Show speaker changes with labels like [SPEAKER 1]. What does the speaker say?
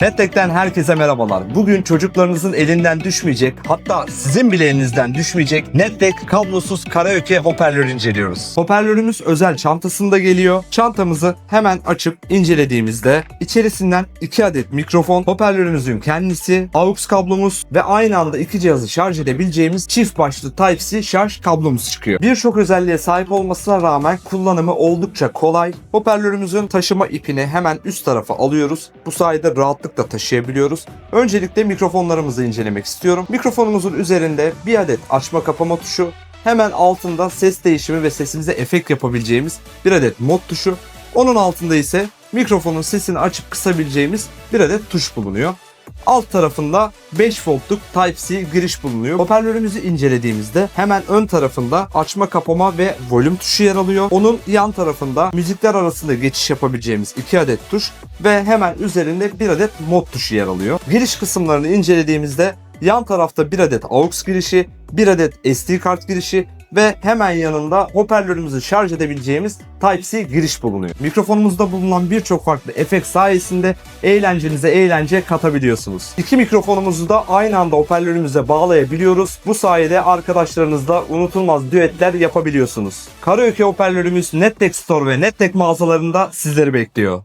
[SPEAKER 1] Nettek'ten herkese merhabalar. Bugün çocuklarınızın elinden düşmeyecek, hatta sizin bile elinizden düşmeyecek Nettek kablosuz karaoke hoparlör inceliyoruz. Hoparlörümüz özel çantasında geliyor. Çantamızı hemen açıp incelediğimizde içerisinden 2 adet mikrofon, hoparlörümüzün kendisi, AUX kablomuz ve aynı anda iki cihazı şarj edebileceğimiz çift başlı Type-C şarj kablomuz çıkıyor. Birçok özelliğe sahip olmasına rağmen kullanımı oldukça kolay. Hoparlörümüzün taşıma ipini hemen üst tarafa alıyoruz. Bu sayede rahatlıkla taşıyabiliyoruz. Öncelikle mikrofonlarımızı incelemek istiyorum. Mikrofonumuzun üzerinde bir adet açma kapama tuşu, hemen altında ses değişimi ve sesimize efekt yapabileceğimiz bir adet mod tuşu. Onun altında ise mikrofonun sesini açıp kısabileceğimiz bir adet tuş bulunuyor. Alt tarafında 5 voltluk Type-C giriş bulunuyor. Hoparlörümüzü incelediğimizde hemen ön tarafında açma kapama ve volüm tuşu yer alıyor. Onun yan tarafında müzikler arasında geçiş yapabileceğimiz 2 adet tuş ve hemen üzerinde bir adet mod tuşu yer alıyor. Giriş kısımlarını incelediğimizde yan tarafta bir adet AUX girişi, bir adet SD kart girişi ve hemen yanında hoparlörümüzü şarj edebileceğimiz Type-C giriş bulunuyor. Mikrofonumuzda bulunan birçok farklı efekt sayesinde eğlencenize eğlence katabiliyorsunuz. İki mikrofonumuzu da aynı anda hoparlörümüze bağlayabiliyoruz. Bu sayede arkadaşlarınızla unutulmaz düetler yapabiliyorsunuz. Karaoke hoparlörümüz Nettek Store ve Nettek mağazalarında sizleri bekliyor.